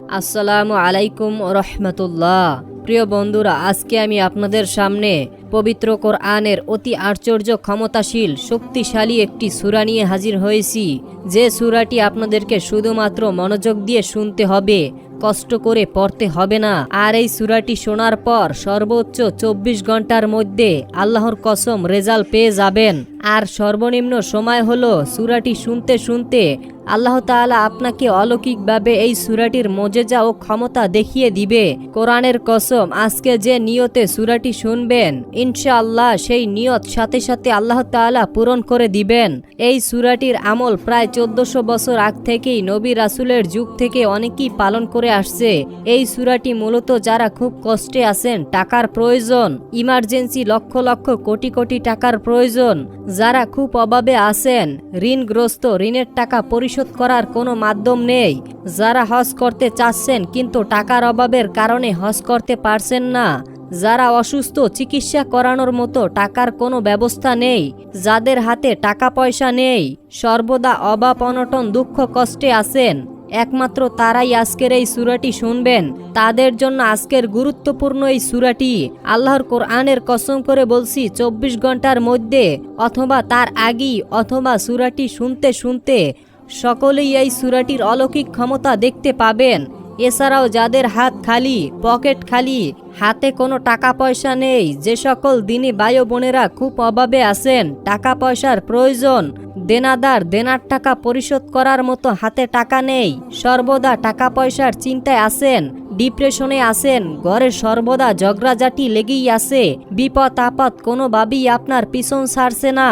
আসসালামু আলাইকুম রহমতুল্লাহ। প্রিয় বন্ধুরা, আজকে আমি আপনাদের সামনে পবিত্র কোরআনের অতি আশ্চর্য ক্ষমতাশীল, শক্তিশালী একটি সূরা নিয়ে হাজির হয়েছি। যে সূরাটি আপনাদেরকে শুধুমাত্র মনোযোগ দিয়ে শুনতে হবে, কষ্ট করে পড়তে হবে না। আর এই সূরাটি শোনার পর সর্বোচ্চ চব্বিশ ঘণ্টার মধ্যে আল্লাহর কসম রেজাল্ট পেয়ে যাবেন। আর সর্বনিম্ন সময় হলো সূরাটি শুনতে শুনতে আল্লাহ তাআলা আপনাকে অলৌকিকভাবে এই সূরাটির মজেজা ও ক্ষমতা দেখিয়ে দিবে। কোরআনের কসম, আজকে যে নিয়তে সূরাটি শুনবেন, ইনশাআল্লাহ সেই নিয়ত সাথে সাথে আল্লাহ তাআলা পূরণ করে দিবেন। এই সূরাটির আমল প্রায় চোদ্দশো বছর আগ থেকেই নবী রাসুলের যুগ থেকে অনেকেই পালন করে আসছে। এই সূরাটি মূলত যারা খুব কষ্টে আছেন, টাকার প্রয়োজন, ইমার্জেন্সি লক্ষ লক্ষ কোটি কোটি টাকার প্রয়োজন যারা খুব অভাবে আছেন, ঋণগ্রস্ত, ঋণের টাকা পরিশোধ করার কোনো মাধ্যম নেই। যারা হজ করতে চাচ্ছেন, কিন্তু টাকার অভাবের কারণে হজ করতে পারছেন না। যারা অসুস্থ, চিকিৎসা করানোর মতো টাকার কোনো ব্যবস্থা নেই। যাদের হাতে টাকা পয়সা নেই, সর্বদা অভাব, অনটন, দুঃখ, কষ্টে আছেন। একমাত্র তারাই আজকের এই সুরাটি শুনবেন। তাদের জন্য আজকের গুরুত্বপূর্ণ এই সুরাটি। আল্লাহর কোরআনের কসম করে বলছি, চব্বিশ ঘণ্টার মধ্যে অথবা তার আগেই অথবা সুরাটি শুনতে শুনতে সকলেই এই সুরাটির অলৌকিক ক্ষমতা দেখতে পাবেন। এছাড়াও যাদের হাত খালি, পকেট খালি, হাতে কোনো টাকা পয়সা নেই, যে সকল দিনী বায়ু বোনেরা খুব অভাবে আছেন টাকা পয়সার প্রয়োজন, দেনাদার দেনার টাকা পরিশোধ করার মতো হাতে টাকা নেই, সর্বদা টাকা পয়সার চিন্তায় আছেন, ডিপ্রেশনে আছেন, ঘরে সর্বদা ঝগড়াঝাটি লেগেই আছে বিপদ আপদ কোনোভাবেই আপনার পিছন ছাড়ছে না।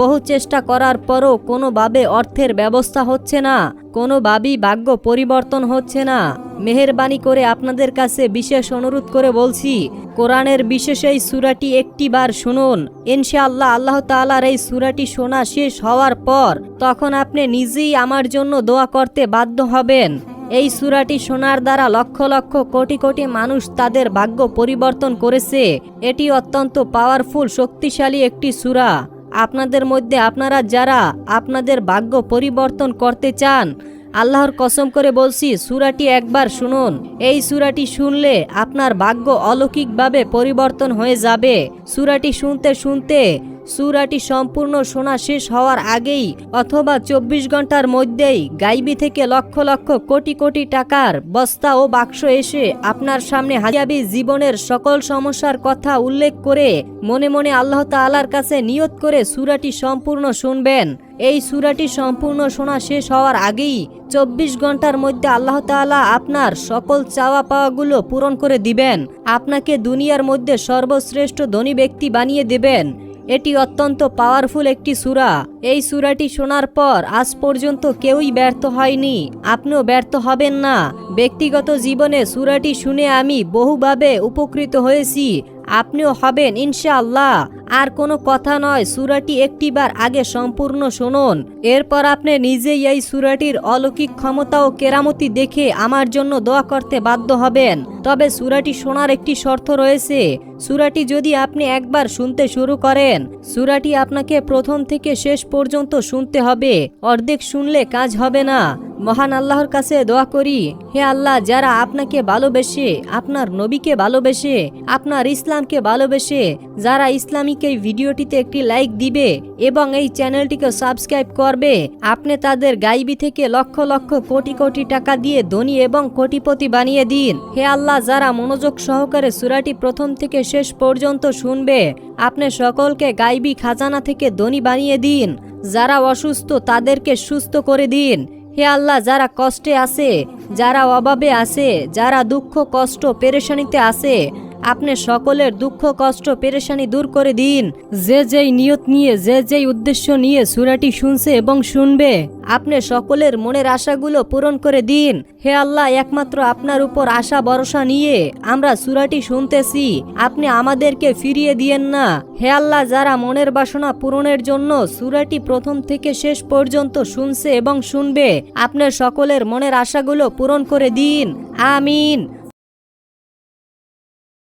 বহু চেষ্টা করার পরও কোনোভাবে অর্থের ব্যবস্থা হচ্ছে না, কোনোভাবেই ভাগ্য পরিবর্তন হচ্ছে না। মেহেরবানি করে আপনাদের কাছে বিশেষ অনুরোধ করে বলছি, কোরআনের বিশেষ এই সুরাটি একটি বার শুনুন। ইনশাআল্লাহ আল্লাহ তাআলার এই সুরাটি শোনা শেষ হওয়ার পর তখন আপনি নিজেই আমার জন্য দোয়া করতে বাধ্য হবেন। এই সুরাটি শোনার দ্বারা লক্ষ লক্ষ কোটি কোটি মানুষ তাদের ভাগ্য পরিবর্তন করেছে। এটি অত্যন্ত পাওয়ারফুল শক্তিশালী একটি সুরা। আপনাদের মধ্যে আপনারা যারা আপনাদের ভাগ্য পরিবর্তন করতে চান, আল্লাহর কসম করে বলছি, সুরাটি একবার শুনুন। এই সুরাটি শুনলে আপনার ভাগ্য অলৌকিকভাবে পরিবর্তন হয়ে যাবে। সুরাটি শুনতে শুনতে সুরাটি সম্পূর্ণ শোনা শেষ হওয়ার আগেই অথবা চব্বিশ ঘণ্টার মধ্যেই গাইবি থেকে লক্ষ লক্ষ কোটি কোটি টাকার বস্তা ও বাক্স এসে আপনার সামনে হাজাবি জীবনের সকল সমস্যার কথা উল্লেখ করে মনে মনে আল্লাহ তাআলার কাছে নিয়ত করে সুরাটি সম্পূর্ণ শুনবেন। এই সুরাটি সম্পূর্ণ শোনা শেষ হওয়ার আগেই চব্বিশ ঘণ্টার মধ্যে আল্লাহ তাআলা আপনার সকল চাওয়া পাওয়াগুলো পূরণ করে দিবেন। আপনাকে দুনিয়ার মধ্যে সর্বশ্রেষ্ঠ ধনী ব্যক্তি বানিয়ে দেবেন। এটি অত্যন্ত পাওয়ারফুল একটি সূরা। এই সূরাটি শোনার পর আজ পর্যন্ত কেউই ব্যর্থ হয়নি। আপনিও ব্যর্থ হবেন না। ব্যক্তিগত জীবনে সূরাটি শুনে আমি বহুভাবে উপকৃত হয়েছি। আপনিও হবেন ইনশাআল্লাহ। আর কোনো কথা নয়, সুরাটি একটিবার আগে সম্পূর্ণ শুনুন। এরপর আপনি নিজেই এই সুরাটির অলৌকিক ক্ষমতা ও কেরামতি দেখে আমার জন্য দোয়া করতে বাধ্য হবেন। তবে সুরাটি শোনার একটি শর্ত রয়েছে সুরাটি যদি আপনি একবার শুনতে শুরু করেন, সুরাটি আপনাকে প্রথম থেকে শেষ পর্যন্ত শুনতে হবে। অর্ধেক শুনলে কাজ হবে না। মহান আল্লাহর কাছে দোয়া করি, হে আল্লাহ, যারা আপনাকে ভালোবেসে, আপনার নবীকে ভালোবেসে, আপনার ইসলামকে ভালোবেসে, যারা ইসলামিক এই ভিডিওটিতে একটি লাইক দিবে এবং এই চ্যানেলটিকে সাবস্ক্রাইব করবে, আপনি তাদের গাইবি থেকে লক্ষ লক্ষ কোটি কোটি টাকা দিয়ে ধনী এবং কোটিপতি বানিয়ে দিন। হে আল্লাহ, যারা মনোযোগ সহকারে সুরাটি প্রথম থেকে শেষ পর্যন্ত শুনবে। আপনি সকলকে গাইবি খাজানা থেকে ধনী বানিয়ে দিন। যারা অসুস্থ তাদেরকে সুস্থ করে দিন। হে আল্লাহ, যারা কষ্টে আছে, যারা অভাবে আছে, যারা দুঃখ, কষ্ট, পেরেশানিতে আছে আপনি সকলের দুঃখ, কষ্ট, পেরেশানি দূর করে দিন। যে যেই নিয়ত নিয়ে, যে যেই উদ্দেশ্য নিয়ে সুরাটি শুনছে এবং শুনবে, আপনি সকলের মনের আশাগুলো পূরণ করে দিন। হে আল্লাহ, একমাত্র আপনার উপর আশা, ভরসা নিয়ে আমরা সুরাটি শুনতেছি। আপনি আমাদেরকে ফিরিয়ে দিয়েন না। হে আল্লাহ, যারা মনের বাসনা পূরণের জন্য সুরাটি প্রথম থেকে শেষ পর্যন্ত শুনছে এবং শুনবে আপনার সকলের মনের আশাগুলো পূরণ করে দিন। আমিন।